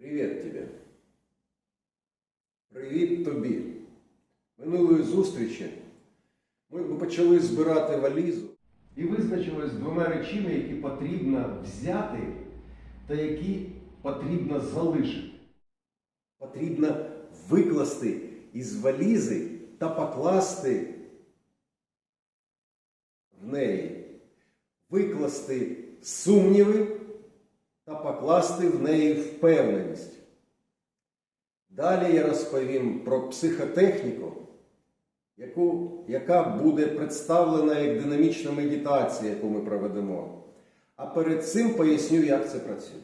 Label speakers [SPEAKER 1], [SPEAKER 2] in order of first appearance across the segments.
[SPEAKER 1] Привіт тобі. Привіт тобі. Минулої зустрічі ми почали збирати валізу і визначились двома речами, які потрібно взяти та які потрібно залишити. Потрібно викласти із валізи та покласти в неї, викласти сумніви та покласти в неї впевненість. Далі я розповім про психотехніку, яку, яка буде представлена як динамічна медитація, яку ми проведемо. А перед цим поясню, як це працює.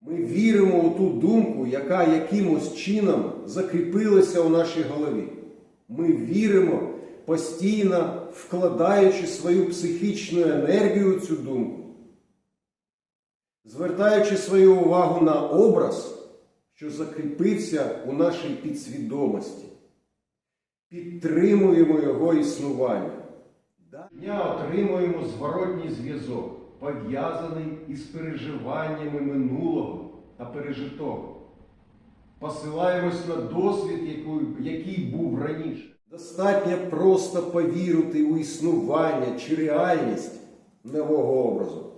[SPEAKER 1] Ми віримо у ту думку, яка якимось чином закріпилася у нашій голові. Ми віримо, постійно вкладаючи свою психічну енергію у цю думку звертаючи свою увагу на образ, що закріпився у нашій підсвідомості, підтримуємо його існування. Дня отримуємо зворотній зв'язок, пов'язаний із переживаннями минулого та пережитого. Посилаємось на досвід, який- був раніше. Достатньо просто повірити у існування чи реальність нового образу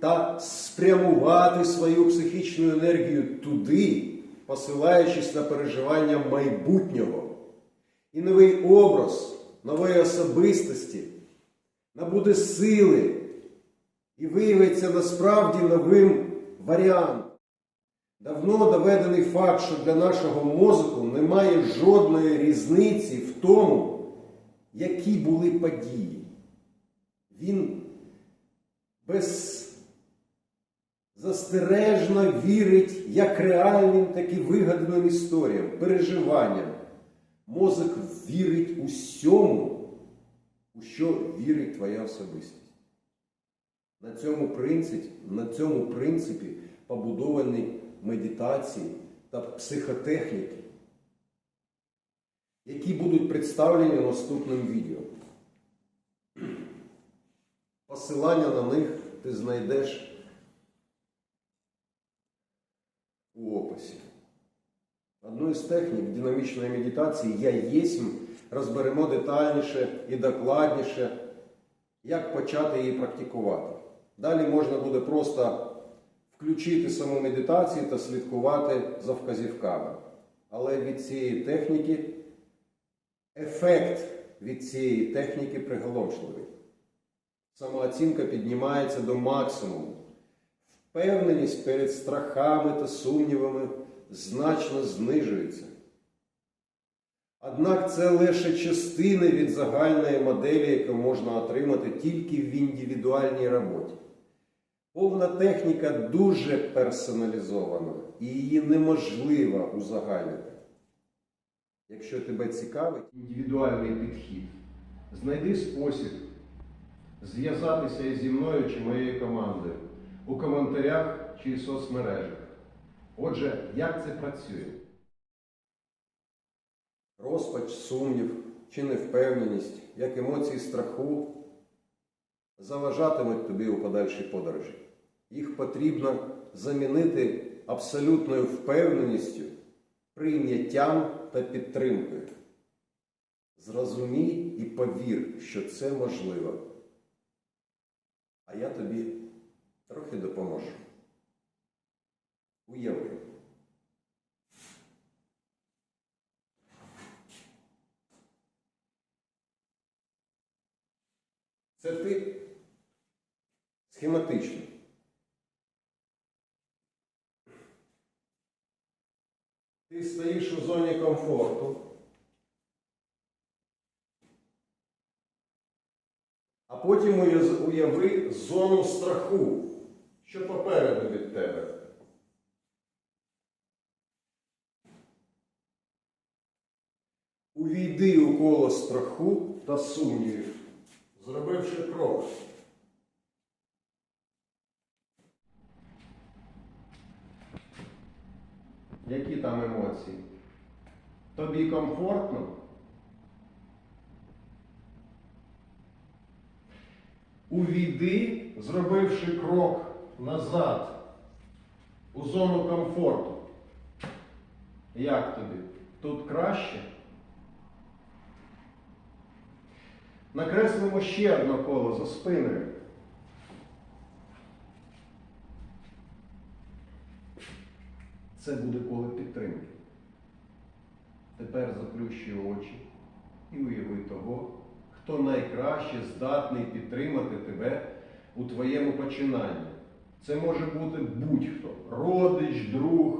[SPEAKER 1] та спрямувати свою психічну енергію туди, посилаючись на переживання майбутнього. І новий образ нової особистості набуде сили і виявиться насправді новим варіантом. Давно доведений факт, що для нашого мозку немає жодної різниці в тому, які були події. Він беззастережно вірить як реальним, так і вигаданим історіям, переживанням. Мозок вірить усьому, у що вірить твоя особистість. На цьому принципі, на цьому принципі побудовані медитації та психотехніки, які будуть представлені в наступному відео. Посилання на них ти знайдеш у описі. Одну із технік динамічної медитації я єсмь розберемо детальніше і докладніше, як почати її практикувати. Далі можна буде просто включити саму медитацію та слідкувати за вказівками. Але від цієї техніки ефект від цієї техніки приголомшливий. Самооцінка піднімається до максимуму. Впевненість перед страхами та сумнівами значно знижується. Однак це лише частини від загальної моделі, яку можна отримати тільки в індивідуальній роботі. Повна техніка дуже персоналізована і її неможливо узагальнити. Якщо тебе цікавить індивідуальний підхід, знайди спосіб зв'язатися зі мною чи моєю командою у коментарях чи соцмережах. Отже, як це працює? Розпач, сумнів чи невпевненість, як емоції страху заважатимуть тобі у подальшій подорожі. Їх потрібно замінити абсолютною впевненістю, прийняттям та підтримкою. Зрозумій і повір, що це можливо. А я тобі трохи допоможу. Уяви. Це ти схематично. Ти стоїш у зоні комфорту. А потім уяви зону страху, що попереду від тебе. Увійди у коло страху та сумнівів, зробивши крок. Які там емоції? Тобі комфортно? Увійди, зробивши крок назад у зону комфорту. Як тобі? Тут краще? Накреслимо ще одне коло за спиною. Це буде коло підтримки. Тепер заплющи очі і уяви того, хто найкраще здатний підтримати тебе у твоєму починанні. Це може бути будь-хто родич, друг,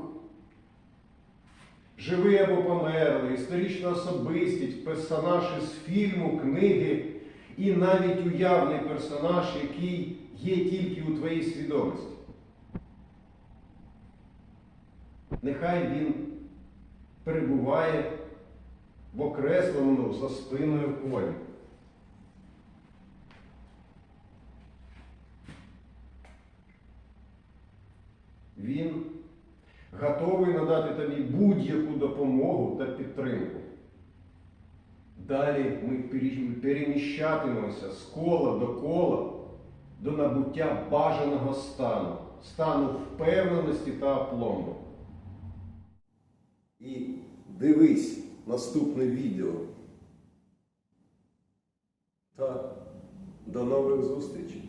[SPEAKER 1] живий або померлий, історична особистість, персонаж із фільму, книги і навіть уявний персонаж, який є тільки у твоїй свідомості. Нехай він перебуває в окресленому за спиною колі. Він готовий надати тобі будь-яку допомогу та підтримку. Далі ми пере- переміщатимемося з кола до кола до набуття бажаного стану, стану впевненості та опломбу. І дивись наступне відео. Та до нових зустрічей!